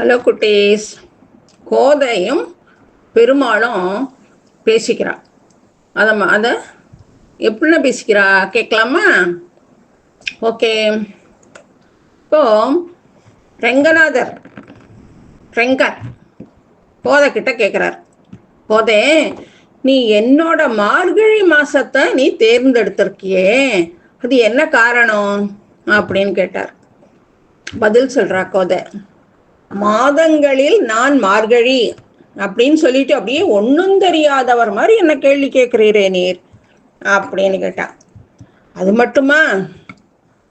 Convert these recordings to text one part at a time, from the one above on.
Hello குட்டீஸ். கோதையும் பெருமாளும் பேசிக்கிறா அதை அதை எப்படின்னா பேசிக்கிறா? கேட்கலாமா? ஓகே. இப்போ ரெங்கநாதர் ரெங்கர் கோதை கிட்ட கேட்குறார் கோதே நீ என்னோட மார்கழி மாசத்தை நீ தேர்ந்தெடுத்திருக்கியே. அது என்ன காரணம்? அப்படின்னு கேட்டார். பதில் சொல்றா கோதை. மாதங்களில் நான் மார்கழி அப்படின்னு சொல்லிட்டு அப்படியே ஒன்றும் தெரியாதவர் மாதிரி என்ன கேள்வி கேட்குறீரே நீர்? அப்படின்னு கேட்டா அது மட்டுமா?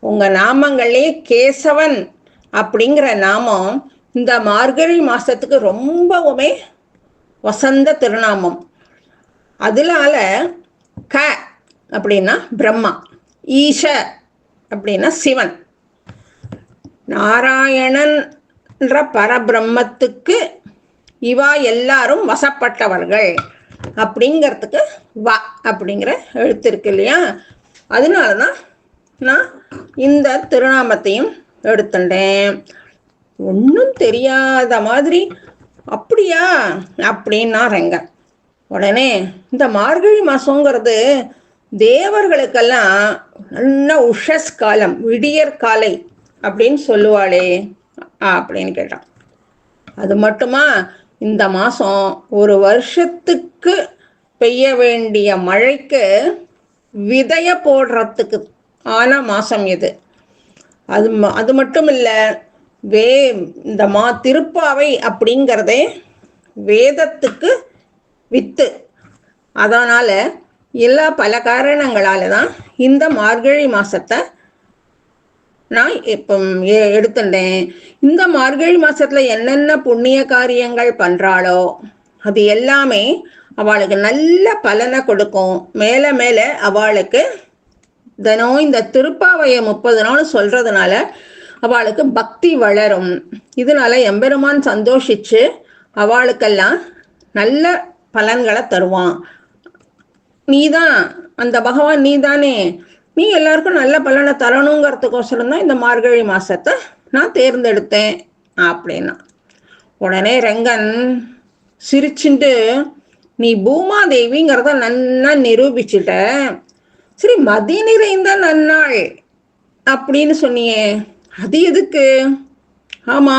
உங்க நாமங்களே கேசவன் அப்படிங்கிற நாமம் இந்த மார்கழி மாசத்துக்கு ரொம்பவுமே வசந்த திருநாமம். அதனால க அப்படின்னா பிரம்மா ஈஷ அப்படின்னா சிவன். நாராயணன் என்ற பரபிரம்மத்துக்கு இவா எல்லாரும் வசப்பட்டவர்கள் அப்படிங்கிறதுக்கு வ அப்படிங்கிற எழுத்து இருக்கு இல்லையா? அதனால தான் நான் இந்த திருநாமத்தையும் எடுத்துட்டேன். ஒன்றும் தெரியாத மாதிரி அப்படியா? அப்படின்னா ரெங்க உடனே இந்த மார்கழி மாதங்கிறது தேவர்களுக்கெல்லாம் நல்ல உஷஸ் காலம் விடியற் காலை அப்படின்னு சொல்லுவாளே. அப்படின்னு கேட்டான். அது மட்டுமா? இந்த மாதம் ஒரு வருஷத்துக்கு பெய்ய வேண்டிய மழைக்கு விதைய போடுறதுக்கு ஆன மாதம் இது. அது ம- அது மட்டும் இல்லை வே இந்த மா திருப்பாவை அப்படிங்கிறதே வேதத்துக்கு வித்து. அதனால் எல்லா பல காரணங்களால தான் இந்த மார்கழி மாதத்தை நான் இப்போ எ- எடுத்துட்டேன் இந்த மார்கழி மாசத்துல என்னென்ன புண்ணிய காரியங்கள் பண்றாளோ அது எல்லாமே அவளுக்கு நல்ல பலனை கொடுக்கும். மேலே மேலே அவளுக்கு தினம் இந்த திருப்பாவையை முப்பது நாள் சொல்றதுனால அவளுக்கு பக்தி வளரும். இதனால எம்பெருமான் சந்தோஷிச்சு அவளுக்கெல்லாம் நல்ல பலன்களை தருவான். நீதான் அந்த பகவான் நீதானே. நீ எல்லாருக்கும் நல்ல பலனை தரணுங்கிறதுக்கோசரம் தான் இந்த மார்கழி மாசத்தை நான் தேர்ந்தெடுத்தேன் அப்படின்னா. உடனே ரெங்கன் சிரிச்சுட்டு நீ பூமாதேவிங்கிறத நன்னா நிரூபிச்சுட்ட. சரி மதி நிறைந்த நன்னாள் அப்படின்னு சொன்னியே. அது எதுக்கு? ஆமா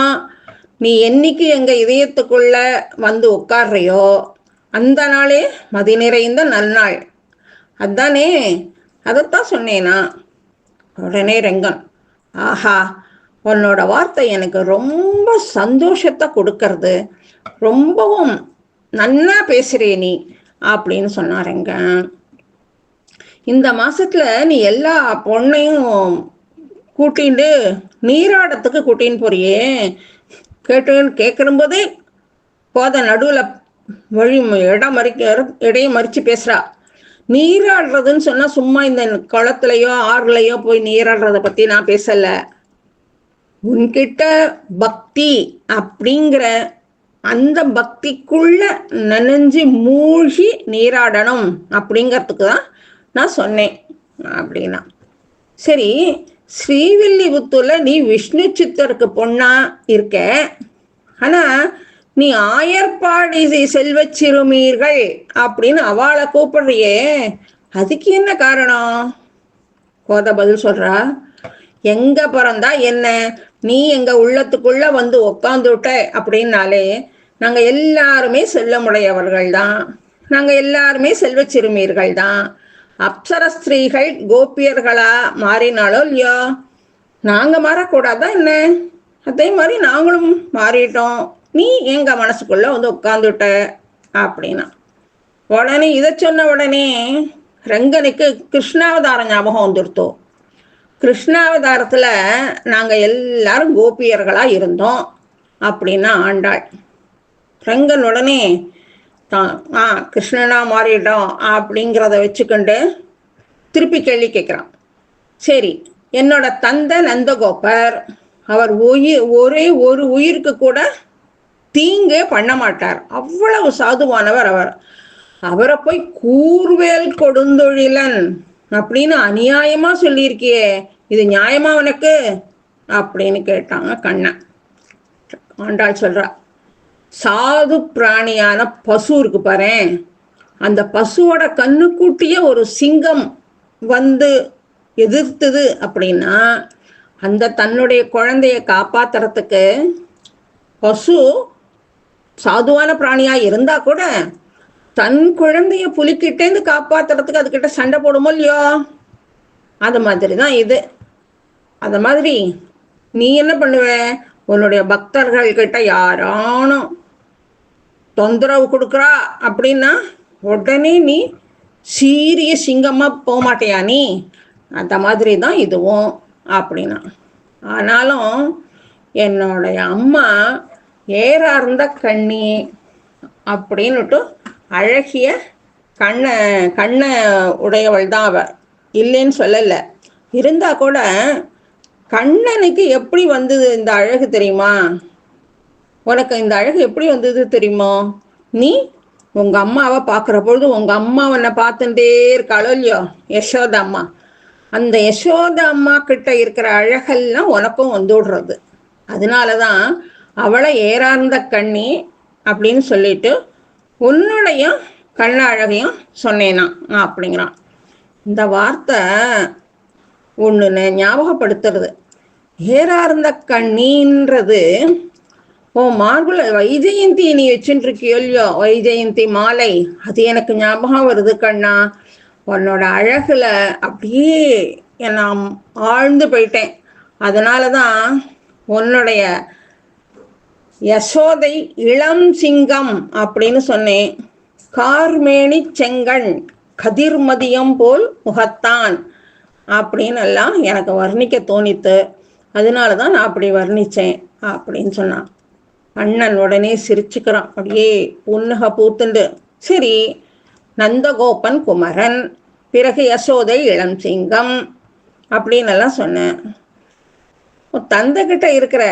நீ என்னைக்கு எங்க இதயத்துக்குள்ள வந்து உட்கார்றியோ அந்த நாளே மதி நிறைந்த நன்னாள். அதானே அதைத்தான் சொன்னேனா? உடனே ரெங்கன் ஆஹா உன்னோட வார்த்தை எனக்கு ரொம்ப சந்தோஷத்தை கொடுக்கறது. ரொம்பவும் நன்னா பேசுறே நீ அப்படின்னு சொன்னா ரெங்கன். இந்த மாசத்துல நீ எல்லா பொண்ணையும் கூட்டிண்டு நீராடத்துக்கு கூட்டின்னு போறியே. கேட்டு கேட்கும்போதே போத நடுவில் வழி இடம் மறிக்க இடையை மறித்து பேசுறா. நீராடுறதுன்னு சொன்னா சும்மா இந்த குளத்துலயோ ஆறுலயோ போய் நீராடுறத பத்தி நான் பேசல. உன்கிட்ட பக்தி அப்படிங்கிற அந்த பக்திக்குள்ள நனைஞ்சு மூழ்கி நீராடணும் அப்படிங்கிறதுக்கு தான் நான் சொன்னேன் அப்படின்னா. சரி ஸ்ரீவில்லிபுத்தூர்ல நீ விஷ்ணு சித்தருக்கு பொண்ணா இருக்க. ஆனா நீ ஆயர்பாடி செல்வ சிறுமீர்கள் அப்படின்னு அவளை கூப்பிடுறியே. அதுக்கு என்ன காரணம்? கோத பதில் சொல்றா எங்க பிறந்தா என்ன? நீ எங்க உள்ளத்துக்குள்ள வந்து உக்காந்துட்ட? அப்படின்னாலே நாங்க எல்லாருமே செல்லமுடையவர்கள் தான் நாங்க எல்லாருமே செல்வ சிறுமியர்கள் தான் அப்சர ஸ்திரீகள் கோபியர்களா மாறினாலோ இல்லையோ? நாங்க மாறக்கூடாதா என்ன? அதே மாதிரி நாங்களும் மாறிட்டோம். நீ எங்க மனசுக்குள்ள வந்து உட்காந்துட்ட அப்படின்னா. உடனே இதை சொன்ன உடனே ரங்கனுக்கு கிருஷ்ணாவதார ஞாபகம் வந்துருத்தோ. கிருஷ்ணாவதாரத்துல நாங்க எல்லாரும் கோபியர்களா இருந்தோம் அப்படின்னா ஆண்டாள். ரங்கன் உடனே தான் ஆ கிருஷ்ணனா மாறிட்டோம் அப்படிங்கிறத வச்சுக்கொண்டு திருப்பி கேள்வி கேட்குறான் சரி என்னோட தந்தை நந்தகோபர். அவர் உயிர் ஒரே ஒரு உயிருக்கு கூட தீங்கே பண்ண மாட்டார். அவ்வளவு சாதுவானவர் அவர். அவரை போய் கூர்வேல் கொடுந்தொழிலன். அப்படின்னு அநியாயமா சொல்லியிருக்கியே இது நியாயமா உனக்கு? அப்படின்னு கேட்டாங்க கண்ணன். ஆண்டாள் சொல்றா சாது பிராணியான பசு இருக்கு பாரு. அந்த பசுவோட கண்ணுக்குட்டிய ஒரு சிங்கம் வந்து எதிர்த்துது அப்படின்னா அந்த தன்னுடைய குழந்தைய காப்பாத்துறதுக்கு பசு சாதுவான பிராணியா இருந்தா கூட தன் குழந்தைய புலிக்கிட்டேருந்து காப்பாத்துறதுக்கு அதுகிட்ட சண்டை போடுமோ இல்லையோ? அது மாதிரி தான் இது. அது மாதிரி நீ என்ன பண்ணுவ? உன்னுடைய பக்தர்கள் கிட்ட யாரானும் தொந்தரவு கொடுக்குறா அப்படின்னா உடனே நீ சீரிய சிங்கமா போக மாட்டியா நீ? அந்த மாதிரி தான் இதுவும் அப்படின்னா. ஆனாலும் என்னுடைய அம்மா ஏறார்ந்த கண்ணி அப்படின்னுட்டு அழகிய கண்ணை கண்ணை உடையவள் தான் அவ. இல்லைன்னு சொல்லலை. இருந்தா கூட கண்ணனுக்கு எப்படி வந்தது இந்த அழகு தெரியுமா? உனக்கு இந்த அழகு எப்படி வந்தது தெரியுமா? நீ உங்க அம்மாவை பார்க்குற பொழுது உங்க அம்மா உன்னை பார்த்துட்டே இருக்காளோ இல்லையோ? யசோத அம்மா. அந்த யசோத அம்மா கிட்ட இருக்கிற அழகெல்லாம் உனக்கும் வந்து விடுறது. அதனால தான் அவளை ஏறார்ந்த கண்ணி அப்படின்னு சொல்லிட்டு உன்னுடைய கண்ண அழகையும் சொன்னேனா அப்படிங்கிறான். இந்த வார்த்தை ஒன்று ஞாபகப்படுத்துறது. ஏறார்ந்த கண்ணின்றது ஓ மார்புல வைஜெயந்தி நீ வச்சுட்டு இருக்கியோ இல்லையோ வைஜெயந்தி மாலை அது எனக்கு ஞாபகம் வருது கண்ணா. உன்னோட அழகுல அப்படியே நான் ஆழ்ந்து போயிட்டேன். அதனால தான் உன்னுடைய யசோதை இளம் சிங்கம் அப்படின்னு சொன்னேன். கார்மேனி செங்கண் கதிர்மதியம் போல் முகத்தான் அப்படின்னு எல்லாம் எனக்கு வர்ணிக்க தோணித்து அதனால தான் நான் அப்படி வர்ணித்தேன் அப்படின்னு சொன்னான். அண்ணன் உடனே சிரிச்சுக்கிறான். அப்படியே புன்னக பூத்துண்டு சரி நந்தகோபன் குமரன் பிறகு யசோதை இளம் சிங்கம் அப்படின்னு எல்லாம் சொன்னேன். தந்தை கிட்ட இருக்கிற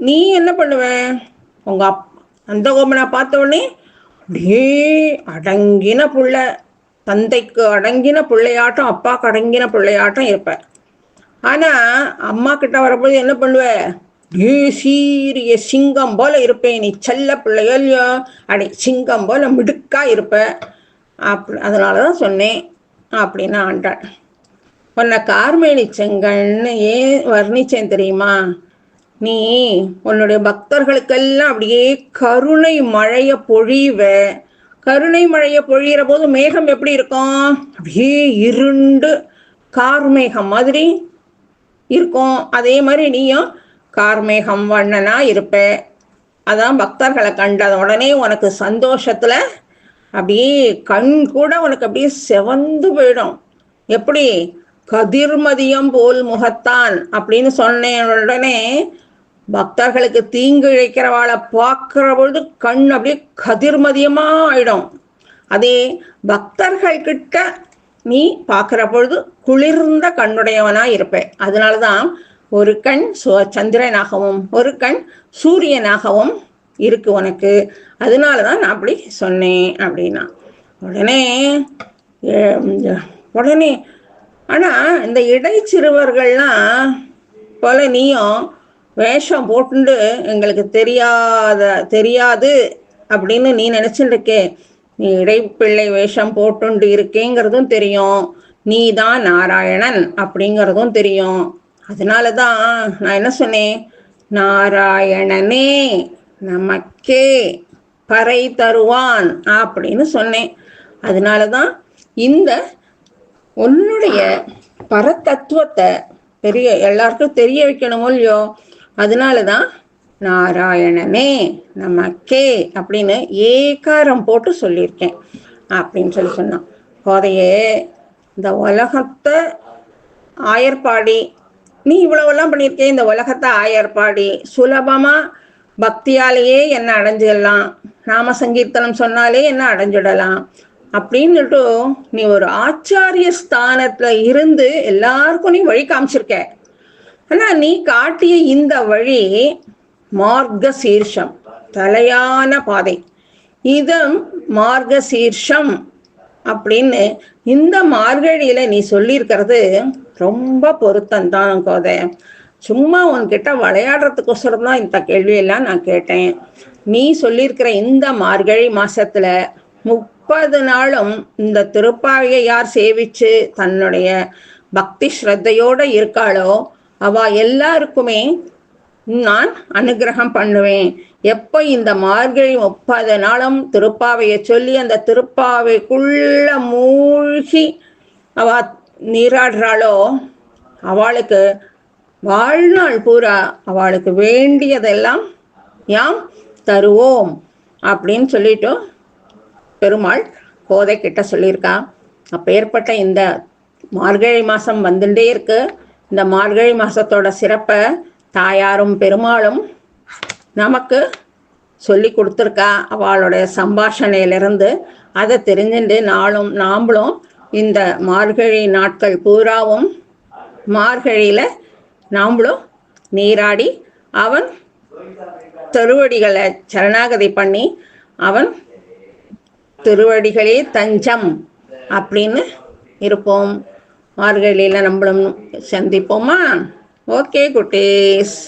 நீ என்ன பண்ணுவ? உங்க அப் நந்தகோபனை பார்த்த உடனே அப்படியே அடங்கின புள்ள. தந்தைக்கு அடங்கின பிள்ளையாட்டம் அப்பாவுக்கு அடங்கின பிள்ளையாட்டம் இருப்ப. ஆனா அம்மா கிட்ட வரும்போது என்ன பண்ணுவ? ஏ சீரிய சிங்கம் போல இருப்பேன். நீ செல்ல பிள்ளையோ இல்லையோ? அடி சிங்கம் போல மிடுக்கா இருப்ப. அப்படி அதனால தான் சொன்னேன். அப்படின்னு ஆண்டாள். உன்னை கார்மேனி செங்கல்னு ஏன் வர்ணிச்சேன் தெரியுமா? நீ உன்னுடைய பக்தர்களுக்கெல்லாம் அப்படியே கருணை மழைய பொழிவ. கருணை மழைய பொழியிற போது மேகம் எப்படி இருக்கும்? அப்படியே இருண்டு கார்மேகம் மாதிரி இருக்கும். அதே மாதிரி நீயும் கார்மேகம் வண்ணனா இருப்ப. அதான் பக்தர்களை கண்ட உடனே உனக்கு சந்தோஷத்துல அப்படியே கண் கூட உனக்கு அப்படியே செவந்து போயிடும். எப்படி? கதிர்மதியம் போல் முகத்தான் அப்படின்னு சொன்ன உடனே பக்தர்களுக்கு தீங்கு இழைக்கிறவாளை பார்க்கிற பொழுது கண் அப்படியே கதிர்மதியமா ஆயிடும். அதே பக்தர்கள் கிட்ட நீ பார்க்கிற பொழுது குளிர்ந்த கண்ணுடையவனா அதனால அதனாலதான் ஒரு கண் சு சந்திரனாகவும் ஒரு கண் சூரியனாகவும் இருக்கு உனக்கு. அதனாலதான் நான் அப்படி சொன்னேன் அப்படின்னா. உடனே உடனே ஆனா இந்த இடைச்சிறுவர்கள்லாம் போல நீயும் வேஷம் போட்டுண்டு எங்களுக்கு தெரியாத தெரியாது அப்படின்னு நீ நினைச்சுட்டு இருக்கே நீ இடைப்பிள்ளை வேஷம் போட்டுண்டு இருக்கேங்கிறதும் தெரியும். நீ தான் நாராயணன் அப்படிங்கிறதும் தெரியும். அதனால தான் நான் என்ன சொன்னேன்? நாராயணனே நமக்கே பறை தருவான் அப்படின்னு சொன்னேன். அதனால தான் இந்த உன்னுடைய பரதத்துவத்தை பெரிய எல்லாருக்கும் தெரிய வைக்கணுமோ இல்லையோ? அதனால தான் நாராயணமே நமக்கே அப்படின்னு ஏகாரம் போட்டு சொல்லியிருக்கேன் அப்படின்னு சொல்லி சொன்னான். கோதையே இந்த உலகத்தை ஆயர்பாடி நீ இவ்வளவெல்லாம் பண்ணியிருக்கேன் இந்த உலகத்தை ஆயர்பாடி சுலபமாக பக்தியாலேயே என்ன அடைஞ்சிடலாம்? நாம சங்கீர்த்தனம் சொன்னாலே என்ன அடைஞ்சிடலாம்? அப்படின்னுட்டு நீ ஒரு ஆச்சாரிய ஸ்தானத்துல இருந்து எல்லாருக்கும் நீ வழி காமிச்சிருக்க. ஆனா நீ காட்டிய இந்த வழி மார்க்க சீர்ஷம் தலையான பாதை. இதம் மார்க்க சீர்ஷம் அப்படின்னு இந்த மார்கழியில நீ சொல்லியிருக்கிறது ரொம்ப பொருத்தம்தான் கோதை. சும்மா உன்கிட்ட விளையாடுறதுக்கோசரம் தான் இந்த கேள்வியெல்லாம் நான் கேட்டேன். நீ சொல்லியிருக்கிற இந்த மார்கழி மாசத்துல முப்பது நாளும் இந்த திருப்பாவையை யார் சேவிச்சு தன்னுடைய பக்தி ஸ்ரத்தையோட இருக்காளோ அவ எல்லாருக்குமே நான் அனுகிரகம் பண்ணுவேன். எப்போ இந்த மார்கழி முப்பது நாளும் திருப்பாவையை சொல்லி அந்த திருப்பாவைக்குள்ள மூழ்கி அவ நீராடுறாளோ அவளுக்கு வாழ்நாள் பூரா அவளுக்கு வேண்டியதெல்லாம் யாம் தருவோம் அப்படின்னு சொல்லிட்டு பெருமாள் கோதை கிட்ட சொல்லியிருக்கா. அப்பேற்பட்ட இந்த மார்கழி மாதம் வந்துட்டே இருக்கு. இந்த மார்கழி மாசத்தோட சிறப்பை தாயாரும் பெருமாளும் நமக்கு சொல்லி கொடுத்துருக்கா. அவளுடைய சம்பாஷணையிலிருந்து அதை தெரிஞ்சுட்டு நாளும் நாம்பளும் இந்த மார்கழி நாட்கள் பூராவும் மார்கழியில் நாம்பளும் நீராடி அவன் திருவடிகளை சரணாகதி பண்ணி அவன் திருவடிகளே தஞ்சம் அப்படின்னு இருப்போம். மார்கழியில் நம்மளும் சந்திப்போமா? ஓகே குட்டீஸ்.